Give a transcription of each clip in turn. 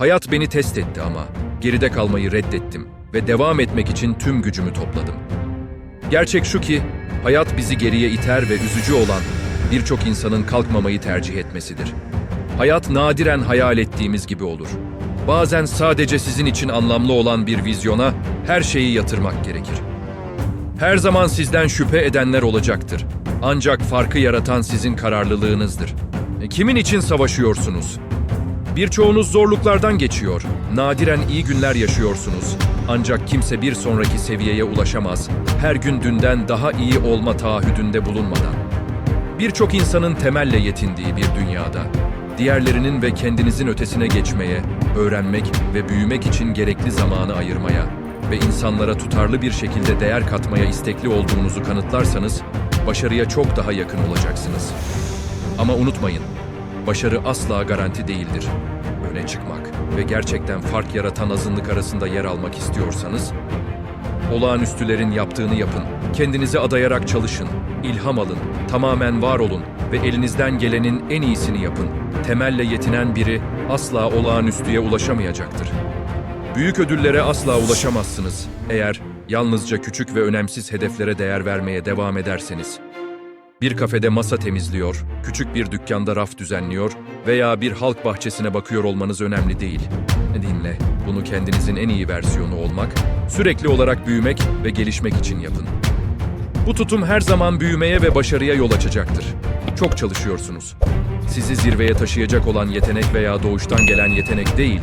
Hayat beni test etti ama geride kalmayı reddettim ve devam etmek için tüm gücümü topladım. Gerçek şu ki hayat bizi geriye iter ve üzücü olan birçok insanın kalkmamayı tercih etmesidir. Hayat nadiren hayal ettiğimiz gibi olur. Bazen sadece sizin için anlamlı olan bir vizyona her şeyi yatırmak gerekir. Her zaman sizden şüphe edenler olacaktır. Ancak farkı yaratan sizin kararlılığınızdır. E, Kimin için savaşıyorsunuz? Birçoğunuz zorluklardan geçiyor. Nadiren iyi günler yaşıyorsunuz. Ancak kimse bir sonraki seviyeye ulaşamaz. Her gün dünden daha iyi olma taahhüdünde bulunmadan. Birçok insanın temelle yetindiği bir dünyada, diğerlerinin ve kendinizin ötesine geçmeye, öğrenmek ve büyümek için gerekli zamanı ayırmaya ve insanlara tutarlı bir şekilde değer katmaya istekli olduğunuzu kanıtlarsanız, başarıya çok daha yakın olacaksınız. Ama unutmayın, başarı asla garanti değildir. Öne çıkmak ve gerçekten fark yaratan azınlık arasında yer almak istiyorsanız, olağanüstülerin yaptığını yapın. Kendinizi adayarak çalışın, ilham alın, tamamen var olun ve elinizden gelenin en iyisini yapın. Temelle yetinen biri asla olağanüstüye ulaşamayacaktır. Büyük ödüllere asla ulaşamazsınız eğer yalnızca küçük ve önemsiz hedeflere değer vermeye devam ederseniz. Bir kafede masa temizliyor, küçük bir dükkanda raf düzenliyor veya bir halk bahçesine bakıyor olmanız önemli değil. Dinle, bunu kendinizin en iyi versiyonu olmak, sürekli olarak büyümek ve gelişmek için yapın. Bu tutum her zaman büyümeye ve başarıya yol açacaktır. Çok çalışıyorsunuz. Sizi zirveye taşıyacak olan yetenek veya doğuştan gelen yetenek değil,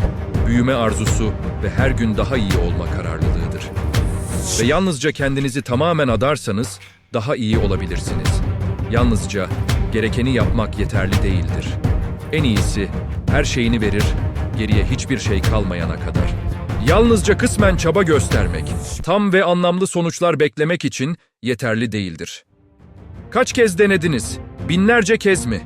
büyüme arzusu ve her gün daha iyi olma kararlılığıdır. Ve yalnızca kendinizi tamamen adarsanız daha iyi olabilirsiniz. Yalnızca gerekeni yapmak yeterli değildir. En iyisi her şeyini verir, geriye hiçbir şey kalmayana kadar. Yalnızca kısmen çaba göstermek, tam ve anlamlı sonuçlar beklemek için yeterli değildir. Kaç kez denediniz? Binlerce kez mi?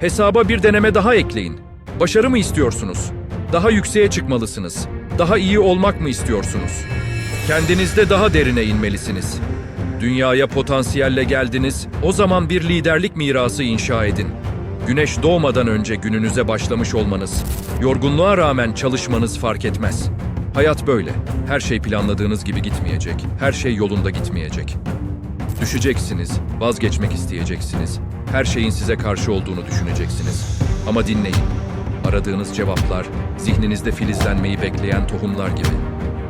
Hesaba bir deneme daha ekleyin. Başarı mı istiyorsunuz? Daha yükseğe çıkmalısınız. Daha iyi olmak mı istiyorsunuz? Kendinizde daha derine inmelisiniz. Dünyaya potansiyelle geldiniz, o zaman bir liderlik mirası inşa edin. Güneş doğmadan önce gününüze başlamış olmanız, yorgunluğa rağmen çalışmanız fark etmez. Hayat böyle. Her şey planladığınız gibi gitmeyecek. Her şey yolunda gitmeyecek. Düşeceksiniz, vazgeçmek isteyeceksiniz. Her şeyin size karşı olduğunu düşüneceksiniz. Ama dinleyin. Aradığınız cevaplar, zihninizde filizlenmeyi bekleyen tohumlar gibi.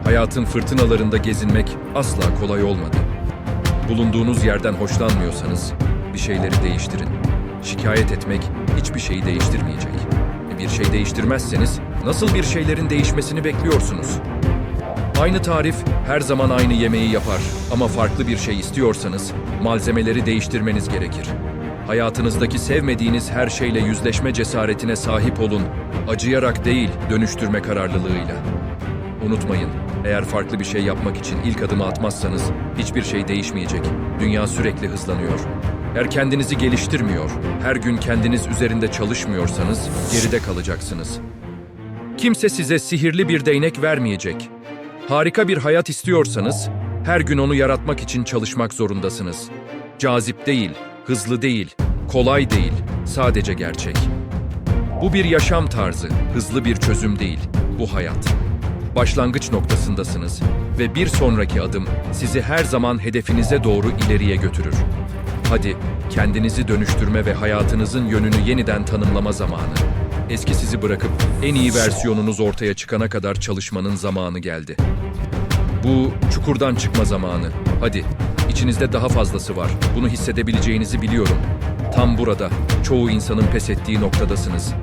Hayatın fırtınalarında gezinmek asla kolay olmadı. Bulunduğunuz yerden hoşlanmıyorsanız bir şeyleri değiştirin. Şikayet etmek hiçbir şeyi değiştirmeyecek. Bir şey değiştirmezseniz nasıl bir şeylerin değişmesini bekliyorsunuz? Aynı tarif her zaman aynı yemeği yapar ama farklı bir şey istiyorsanız malzemeleri değiştirmeniz gerekir. Hayatınızdaki sevmediğiniz her şeyle yüzleşme cesaretine sahip olun. Acıyarak değil, dönüştürme kararlılığıyla. Unutmayın, eğer farklı bir şey yapmak için ilk adımı atmazsanız hiçbir şey değişmeyecek. Dünya sürekli hızlanıyor. Eğer kendinizi geliştirmiyor, her gün kendiniz üzerinde çalışmıyorsanız geride kalacaksınız. Kimse size sihirli bir değnek vermeyecek. Harika bir hayat istiyorsanız her gün onu yaratmak için çalışmak zorundasınız. Cazip değil, hızlı değil, kolay değil, sadece gerçek. Bu bir yaşam tarzı, hızlı bir çözüm değil. Bu hayat. Başlangıç noktasındasınız ve bir sonraki adım sizi her zaman hedefinize doğru ileriye götürür. Hadi kendinizi dönüştürme ve hayatınızın yönünü yeniden tanımlama zamanı. Eski sizi bırakıp en iyi versiyonunuz ortaya çıkana kadar çalışmanın zamanı geldi. Bu çukurdan çıkma zamanı. Hadi, içinizde daha fazlası var. Bunu hissedebileceğinizi biliyorum. Tam burada, çoğu insanın pes ettiği noktadasınız.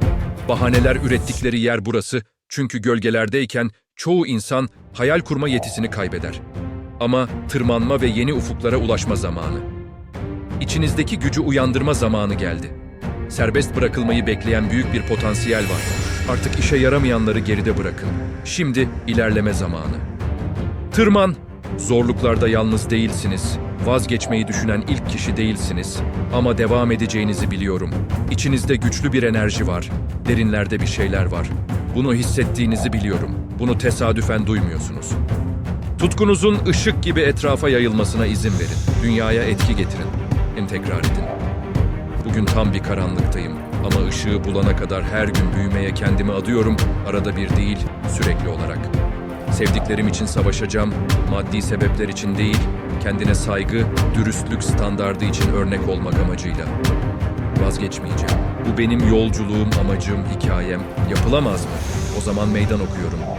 Bahaneler ürettikleri yer burası çünkü gölgelerdeyken çoğu insan hayal kurma yetisini kaybeder. Ama tırmanma ve yeni ufuklara ulaşma zamanı. İçinizdeki gücü uyandırma zamanı geldi. Serbest bırakılmayı bekleyen büyük bir potansiyel var. Artık işe yaramayanları geride bırakın. Şimdi ilerleme zamanı. Tırman. Zorluklarda yalnız değilsiniz. Vazgeçmeyi düşünen ilk kişi değilsiniz. Ama devam edeceğinizi biliyorum. İçinizde güçlü bir enerji var. Derinlerde bir şeyler var. Bunu hissettiğinizi biliyorum. Bunu tesadüfen duymuyorsunuz. Tutkunuzun ışık gibi etrafa yayılmasına izin verin. Dünyaya etki getirin. En tekrar edin. Bugün tam bir karanlıktayım Ama ışığı bulana kadar her gün büyümeye kendimi adıyorum, arada bir değil, sürekli olarak. Sevdiklerim için savaşacağım, maddi sebepler için değil, kendine saygı, dürüstlük standardı için örnek olmak amacıyla. Vazgeçmeyeceğim. Bu benim yolculuğum, amacım, hikayem. Yapılamaz mı? O zaman meydan okuyorum.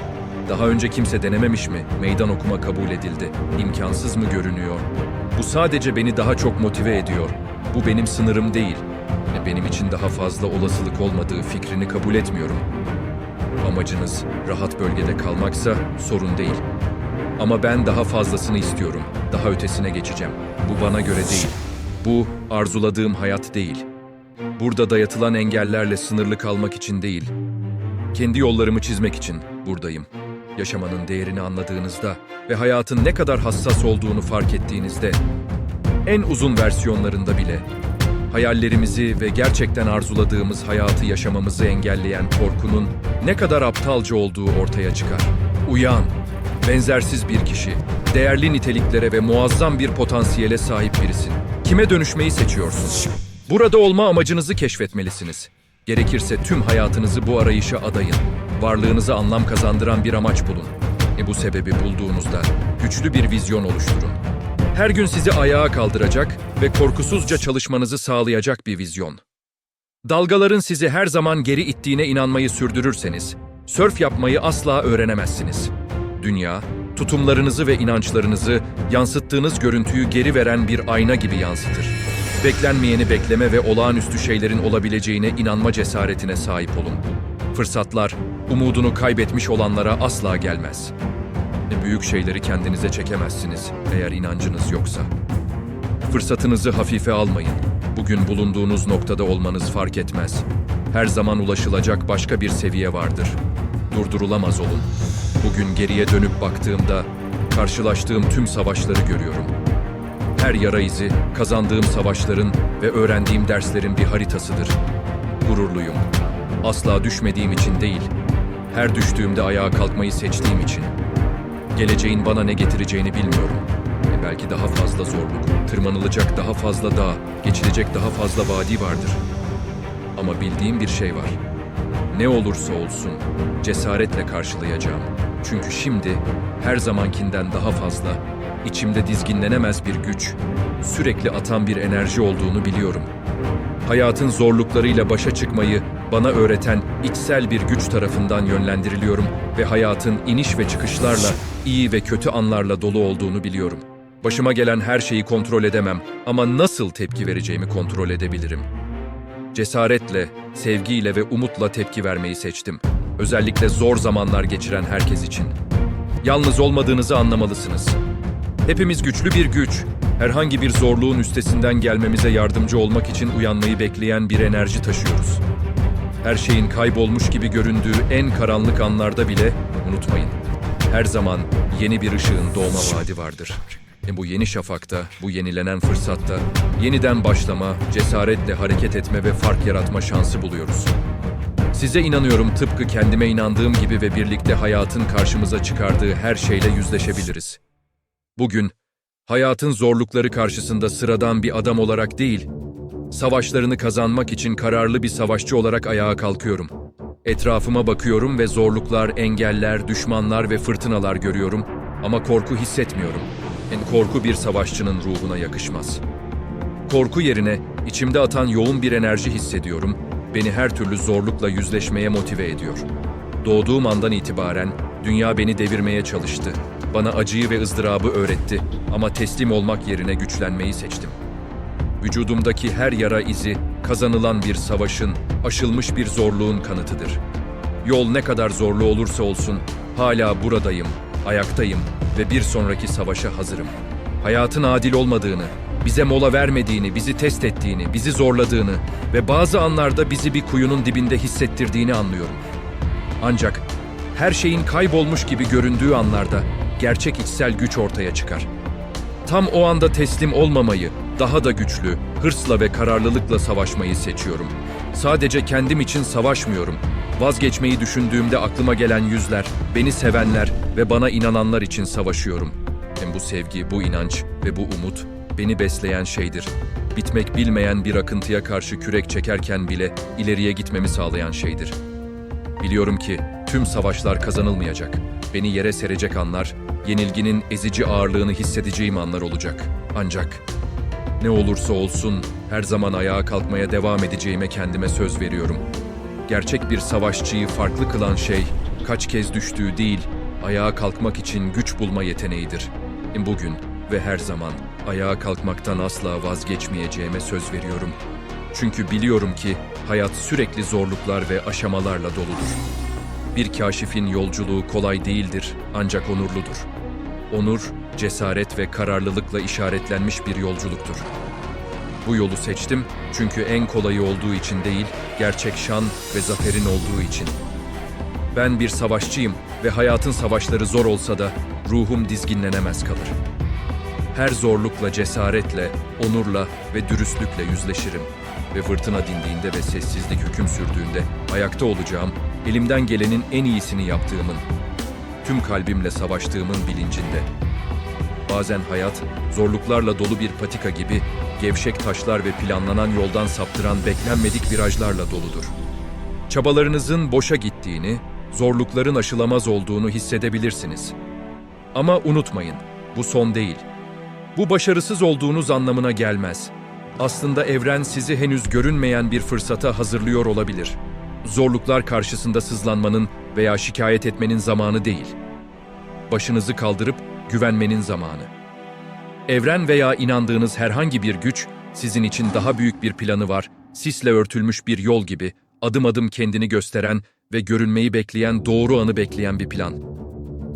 Daha önce kimse denememiş mi? Meydan okuma kabul edildi. İmkansız mı görünüyor? Bu sadece beni daha çok motive ediyor. Bu benim sınırım değil. Benim için daha fazla olasılık olmadığı fikrini kabul etmiyorum. Amacınız rahat bölgede kalmaksa sorun değil. Ama ben daha fazlasını istiyorum. Daha ötesine geçeceğim. Bu bana göre değil. Bu arzuladığım hayat değil. Burada dayatılan engellerle sınırlı kalmak için değil. Kendi yollarımı çizmek için buradayım. Yaşamanın değerini anladığınızda ve hayatın ne kadar hassas olduğunu fark ettiğinizde en uzun versiyonlarında bile hayallerimizi ve gerçekten arzuladığımız hayatı yaşamamızı engelleyen korkunun ne kadar aptalca olduğu ortaya çıkar. Uyan, benzersiz bir kişi, değerli niteliklere ve muazzam bir potansiyele sahip birisin. Kime dönüşmeyi seçiyorsun? Burada olma amacınızı keşfetmelisiniz. Gerekirse tüm hayatınızı bu arayışa adayın. Varlığınıza anlam kazandıran bir amaç bulun. E bu sebebi bulduğunuzda güçlü bir vizyon oluşturun. Her gün sizi ayağa kaldıracak ve korkusuzca çalışmanızı sağlayacak bir vizyon. Dalgaların sizi her zaman geri ittiğine inanmayı sürdürürseniz, sörf yapmayı asla öğrenemezsiniz. Dünya, tutumlarınızı ve inançlarınızı yansıttığınız görüntüyü geri veren bir ayna gibi yansıtır. Beklenmeyeni bekleme ve olağanüstü şeylerin olabileceğine inanma cesaretine sahip olun. Fırsatlar, umudunu kaybetmiş olanlara asla gelmez. Büyük şeyleri kendinize çekemezsiniz eğer inancınız yoksa. Fırsatınızı hafife almayın. Bugün bulunduğunuz noktada olmanız fark etmez. Her zaman ulaşılacak başka bir seviye vardır. Durdurulamaz olun. Bugün geriye dönüp baktığımda karşılaştığım tüm savaşları görüyorum. Her yara izi, kazandığım savaşların ve öğrendiğim derslerin bir haritasıdır. Gururluyum. Asla düşmediğim için değil, her düştüğümde ayağa kalkmayı seçtiğim için. Geleceğin bana ne getireceğini bilmiyorum. E belki daha fazla zorluk, tırmanılacak daha fazla dağ, geçilecek daha fazla vadi vardır. Ama bildiğim bir şey var. Ne olursa olsun cesaretle karşılayacağım. Çünkü şimdi her zamankinden daha fazla, içimde dizginlenemez bir güç, sürekli atan bir enerji olduğunu biliyorum. Hayatın zorluklarıyla başa çıkmayı bana öğreten içsel bir güç tarafından yönlendiriliyorum ve hayatın iniş ve çıkışlarla, iyi ve kötü anlarla dolu olduğunu biliyorum. Başıma gelen her şeyi kontrol edemem ama nasıl tepki vereceğimi kontrol edebilirim. Cesaretle, sevgiyle ve umutla tepki vermeyi seçtim. Özellikle zor zamanlar geçiren herkes için. Yalnız olmadığınızı anlamalısınız. Hepimiz güçlü bir güç, herhangi bir zorluğun üstesinden gelmemize yardımcı olmak için uyanmayı bekleyen bir enerji taşıyoruz. Her şeyin kaybolmuş gibi göründüğü en karanlık anlarda bile unutmayın. Her zaman yeni bir ışığın doğma vaadi vardır. E bu yeni şafakta, bu yenilenen fırsatta yeniden başlama, cesaretle hareket etme ve fark yaratma şansı buluyoruz. Size inanıyorum tıpkı kendime inandığım gibi ve birlikte hayatın karşımıza çıkardığı her şeyle yüzleşebiliriz. Bugün hayatın zorlukları karşısında sıradan bir adam olarak değil, savaşlarını kazanmak için kararlı bir savaşçı olarak ayağa kalkıyorum. Etrafıma bakıyorum ve zorluklar, engeller, düşmanlar ve fırtınalar görüyorum ama korku hissetmiyorum. En korku bir savaşçının ruhuna yakışmaz. Korku yerine içimde atan yoğun bir enerji hissediyorum, beni her türlü zorlukla yüzleşmeye motive ediyor. Doğduğum andan itibaren dünya beni devirmeye çalıştı. Bana acıyı ve ızdırabı öğretti ama teslim olmak yerine güçlenmeyi seçtim. Vücudumdaki her yara izi kazanılan bir savaşın, aşılmış bir zorluğun kanıtıdır. Yol ne kadar zorlu olursa olsun hala buradayım, ayaktayım ve bir sonraki savaşa hazırım. Hayatın adil olmadığını, bize mola vermediğini, bizi test ettiğini, bizi zorladığını ve bazı anlarda bizi bir kuyunun dibinde hissettirdiğini anlıyorum. Ancak her şeyin kaybolmuş gibi göründüğü anlarda gerçek içsel güç ortaya çıkar. Tam o anda teslim olmamayı, daha da güçlü, hırsla ve kararlılıkla savaşmayı seçiyorum. Sadece kendim için savaşmıyorum. Vazgeçmeyi düşündüğümde aklıma gelen yüzler, beni sevenler ve bana inananlar için savaşıyorum. Hem bu sevgi, bu inanç ve bu umut beni besleyen şeydir. bitmek bilmeyen bir akıntıya karşı kürek çekerken bile ileriye gitmemi sağlayan şeydir. Biliyorum ki tüm savaşlar kazanılmayacak. Beni yere serecek anlar, yenilginin ezici ağırlığını hissedeceğim anlar olacak. Ancak ne olursa olsun her zaman ayağa kalkmaya devam edeceğime kendime söz veriyorum. Gerçek bir savaşçıyı farklı kılan şey kaç kez düştüğü değil, ayağa kalkmak için güç bulma yeteneğidir. Bugün ve her zaman ayağa kalkmaktan asla vazgeçmeyeceğime söz veriyorum. Çünkü biliyorum ki hayat sürekli zorluklar ve aşamalarla doludur. Bir kaşifin yolculuğu kolay değildir ancak onurludur. Onur, cesaret ve kararlılıkla işaretlenmiş bir yolculuktur. Bu yolu seçtim çünkü en kolayı olduğu için değil, gerçek şan ve zaferin olduğu için. Ben bir savaşçıyım ve hayatın savaşları zor olsa da ruhum dizginlenemez kalır. Her zorlukla cesaretle, onurla ve dürüstlükle yüzleşirim. Ve fırtına dindiğinde ve sessizlik hüküm sürdüğünde ayakta olacağım, elimden gelenin en iyisini yaptığımın, tüm kalbimle savaştığımın bilincinde. Bazen hayat, zorluklarla dolu bir patika gibi, gevşek taşlar ve planlanan yoldan saptıran beklenmedik virajlarla doludur. Çabalarınızın boşa gittiğini, zorlukların aşılamaz olduğunu hissedebilirsiniz. Ama unutmayın, bu son değil. Bu başarısız olduğunuz anlamına gelmez. Aslında evren sizi henüz görünmeyen bir fırsata hazırlıyor olabilir. Zorluklar karşısında sızlanmanın veya şikayet etmenin zamanı değil. Başınızı kaldırıp güvenmenin zamanı. Evren veya inandığınız herhangi bir güç sizin için daha büyük bir planı var, sisle örtülmüş bir yol gibi, adım adım kendini gösteren ve görünmeyi bekleyen doğru anı bekleyen bir plan.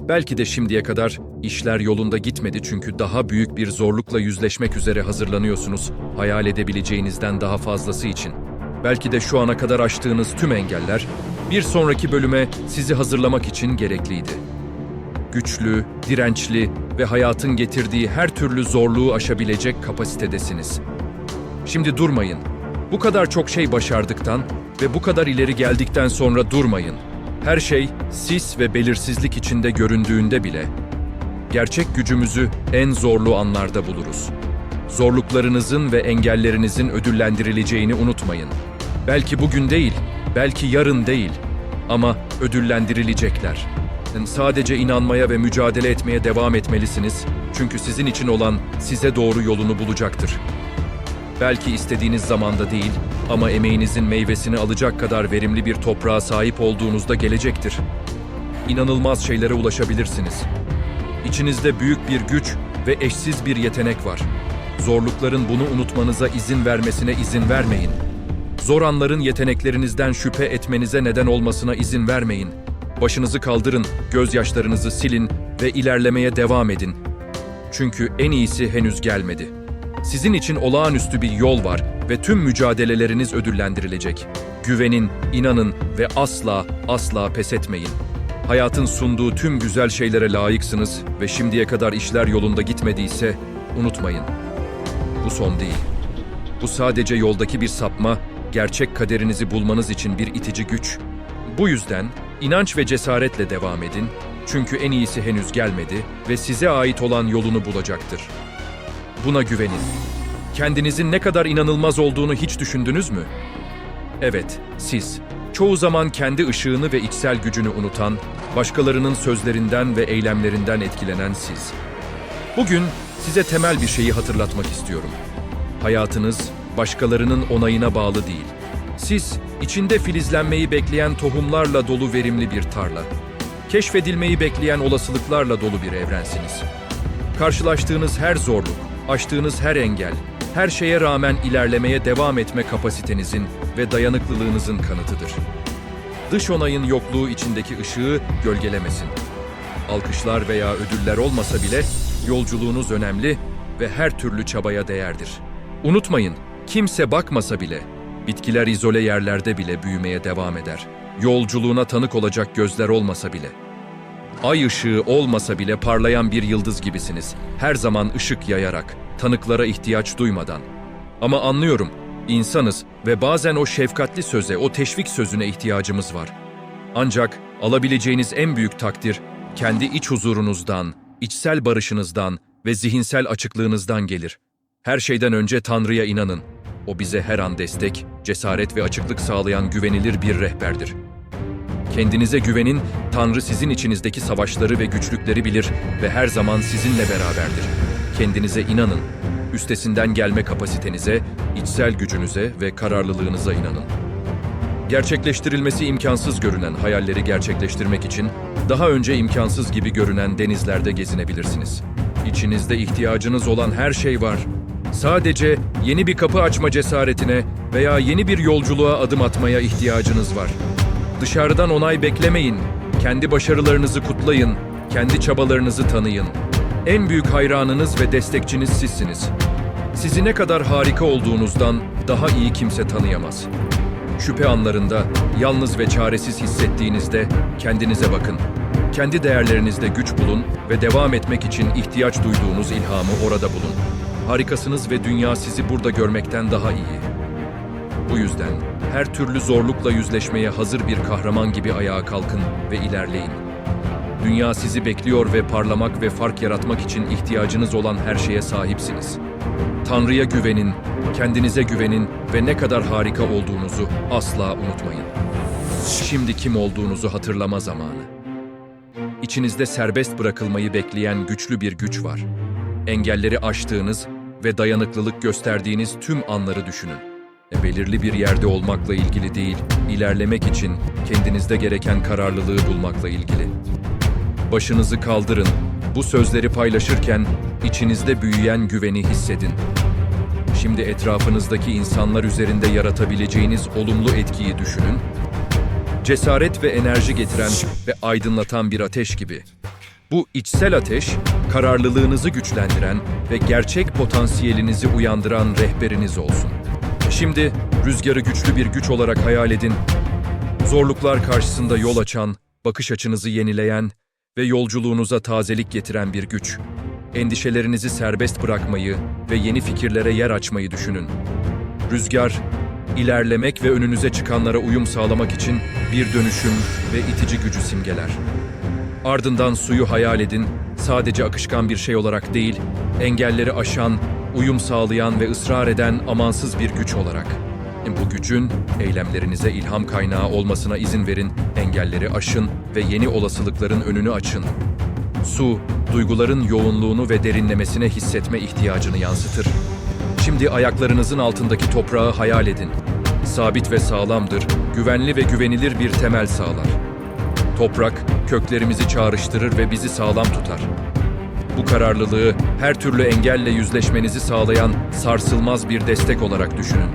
Belki de şimdiye kadar işler yolunda gitmedi çünkü daha büyük bir zorlukla yüzleşmek üzere hazırlanıyorsunuz, hayal edebileceğinizden daha fazlası için. Belki de şu ana kadar aştığınız tüm engeller bir sonraki bölüme sizi hazırlamak için gerekliydi. Güçlü, dirençli ve hayatın getirdiği her türlü zorluğu aşabilecek kapasitedesiniz. Şimdi durmayın. Bu kadar çok şey başardıktan ve bu kadar ileri geldikten sonra durmayın. Her şey sis ve belirsizlik içinde göründüğünde bile gerçek gücümüzü en zorlu anlarda buluruz. Zorluklarınızın ve engellerinizin ödüllendirileceğini unutmayın. Belki bugün değil, belki yarın değil ama ödüllendirilecekler. Sadece inanmaya ve mücadele etmeye devam etmelisiniz. Çünkü sizin için olan size doğru yolunu bulacaktır. Belki istediğiniz zamanda değil ama emeğinizin meyvesini alacak kadar verimli bir toprağa sahip olduğunuzda gelecektir. İnanılmaz şeylere ulaşabilirsiniz. İçinizde büyük bir güç ve eşsiz bir yetenek var. Zorlukların bunu unutmanıza izin vermesine izin vermeyin. Zor anların yeteneklerinizden şüphe etmenize neden olmasına izin vermeyin. Başınızı kaldırın, gözyaşlarınızı silin ve ilerlemeye devam edin. Çünkü en iyisi henüz gelmedi. Sizin için olağanüstü bir yol var ve tüm mücadeleleriniz ödüllendirilecek. Güvenin, inanın ve asla asla pes etmeyin. Hayatın sunduğu tüm güzel şeylere layıksınız ve şimdiye kadar işler yolunda gitmediyse unutmayın. Bu son değil. Bu sadece yoldaki bir sapma, gerçek kaderinizi bulmanız için bir itici güç. Bu yüzden inanç ve cesaretle devam edin. Çünkü en iyisi henüz gelmedi ve size ait olan yolunu bulacaktır. Buna güvenin. Kendinizin ne kadar inanılmaz olduğunu hiç düşündünüz mü? Evet, siz. Çoğu zaman kendi ışığını ve içsel gücünü unutan, başkalarının sözlerinden ve eylemlerinden etkilenen siz. Bugün size temel bir şeyi hatırlatmak istiyorum. Hayatınız başkalarının onayına bağlı değil. Siz içinde filizlenmeyi bekleyen tohumlarla dolu verimli bir tarla. Keşfedilmeyi bekleyen olasılıklarla dolu bir evrensiniz. Karşılaştığınız her zorluk, aştığınız her engel, her şeye rağmen ilerlemeye devam etme kapasitenizin ve dayanıklılığınızın kanıtıdır. Dış onayın yokluğu içindeki ışığı gölgelemesin. Alkışlar veya ödüller olmasa bile yolculuğunuz önemli ve her türlü çabaya değerdir. Unutmayın, kimse bakmasa bile, bitkiler izole yerlerde bile büyümeye devam eder. Yolculuğuna tanık olacak gözler olmasa bile. Ay ışığı olmasa bile parlayan bir yıldız gibisiniz. Her zaman ışık yayarak, tanıklara ihtiyaç duymadan. Ama anlıyorum, insanız ve bazen o şefkatli söze, o teşvik sözüne ihtiyacımız var. Ancak alabileceğiniz en büyük takdir, kendi iç huzurunuzdan, içsel barışınızdan ve zihinsel açıklığınızdan gelir. Her şeyden önce Tanrı'ya inanın. O bize her an destek, cesaret ve açıklık sağlayan güvenilir bir rehberdir. Kendinize güvenin, Tanrı sizin içinizdeki savaşları ve güçlükleri bilir ve her zaman sizinle beraberdir. Kendinize inanın, üstesinden gelme kapasitenize, içsel gücünüze ve kararlılığınıza inanın. Gerçekleştirilmesi imkansız görünen hayalleri gerçekleştirmek için daha önce imkansız gibi görünen denizlerde gezinebilirsiniz. İçinizde ihtiyacınız olan her şey var. Sadece yeni bir kapı açma cesaretine veya yeni bir yolculuğa adım atmaya ihtiyacınız var. Dışarıdan onay beklemeyin. Kendi başarılarınızı kutlayın. Kendi çabalarınızı tanıyın. En büyük hayranınız ve destekçiniz sizsiniz. Sizi ne kadar harika olduğunuzdan daha iyi kimse tanıyamaz. Şüphe anlarında, yalnız ve çaresiz hissettiğinizde kendinize bakın. Kendi değerlerinizde güç bulun ve devam etmek için ihtiyaç duyduğunuz ilhamı orada bulun. Harikasınız ve dünya sizi burada görmekten daha iyi. Bu yüzden her türlü zorlukla yüzleşmeye hazır bir kahraman gibi ayağa kalkın ve ilerleyin. Dünya sizi bekliyor ve parlamak ve fark yaratmak için ihtiyacınız olan her şeye sahipsiniz. Tanrı'ya güvenin, kendinize güvenin ve ne kadar harika olduğunuzu asla unutmayın. Şimdi kim olduğunuzu hatırlama zamanı. İçinizde serbest bırakılmayı bekleyen güçlü bir güç var. Engelleri aştığınız ve dayanıklılık gösterdiğiniz tüm anları düşünün. E, belirli bir yerde olmakla ilgili değil, ilerlemek için kendinizde gereken kararlılığı bulmakla ilgili. Başınızı kaldırın, bu sözleri paylaşırken içinizde büyüyen güveni hissedin. Şimdi etrafınızdaki insanlar üzerinde yaratabileceğiniz olumlu etkiyi düşünün. Cesaret ve enerji getiren ve aydınlatan bir ateş gibi. Bu içsel ateş, kararlılığınızı güçlendiren ve gerçek potansiyelinizi uyandıran rehberiniz olsun. Şimdi rüzgarı güçlü bir güç olarak hayal edin. Zorluklar karşısında yol açan, bakış açınızı yenileyen ve yolculuğunuza tazelik getiren bir güç. Endişelerinizi serbest bırakmayı ve yeni fikirlere yer açmayı düşünün. Rüzgar, ilerlemek ve önünüze çıkanlara uyum sağlamak için bir dönüşüm ve itici gücü simgeler. Ardından suyu hayal edin, sadece akışkan bir şey olarak değil, engelleri aşan, uyum sağlayan ve ısrar eden amansız bir güç olarak. Bu gücün eylemlerinize ilham kaynağı olmasına izin verin, engelleri aşın ve yeni olasılıkların önünü açın. Su, duyguların yoğunluğunu ve derinlemesine hissetme ihtiyacını yansıtır. Şimdi ayaklarınızın altındaki toprağı hayal edin. Sabit ve sağlamdır, güvenli ve güvenilir bir temel sağlar. Toprak, köklerimizi çağrıştırır ve bizi sağlam tutar. Bu kararlılığı her türlü engelle yüzleşmenizi sağlayan sarsılmaz bir destek olarak düşünün.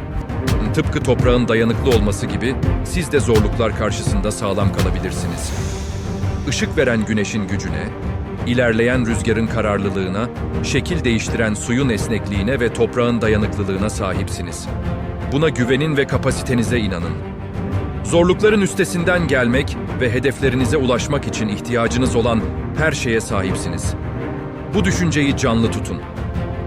Tıpkı toprağın dayanıklı olması gibi siz de zorluklar karşısında sağlam kalabilirsiniz. Işık veren güneşin gücüne, ilerleyen rüzgarın kararlılığına, şekil değiştiren suyun esnekliğine ve toprağın dayanıklılığına sahipsiniz. Buna güvenin ve kapasitenize inanın. Zorlukların üstesinden gelmek ve hedeflerinize ulaşmak için ihtiyacınız olan her şeye sahipsiniz. Bu düşünceyi canlı tutun.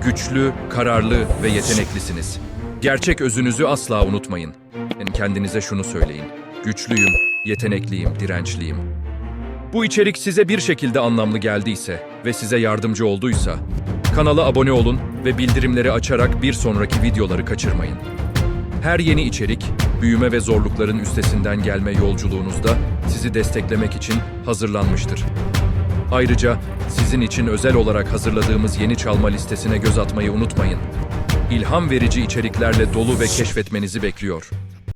Güçlü, kararlı ve yeteneklisiniz. Gerçek özünüzü asla unutmayın. Kendinize şunu söyleyin. Güçlüyüm, yetenekliyim, dirençliyim. Bu içerik size bir şekilde anlamlı geldiyse ve size yardımcı olduysa, kanala abone olun ve bildirimleri açarak bir sonraki videoları kaçırmayın. Her yeni içerik, büyüme ve zorlukların üstesinden gelme yolculuğunuzda sizi desteklemek için hazırlanmıştır. Ayrıca sizin için özel olarak hazırladığımız yeni çalma listesine göz atmayı unutmayın. İlham verici içeriklerle dolu ve keşfetmenizi bekliyor.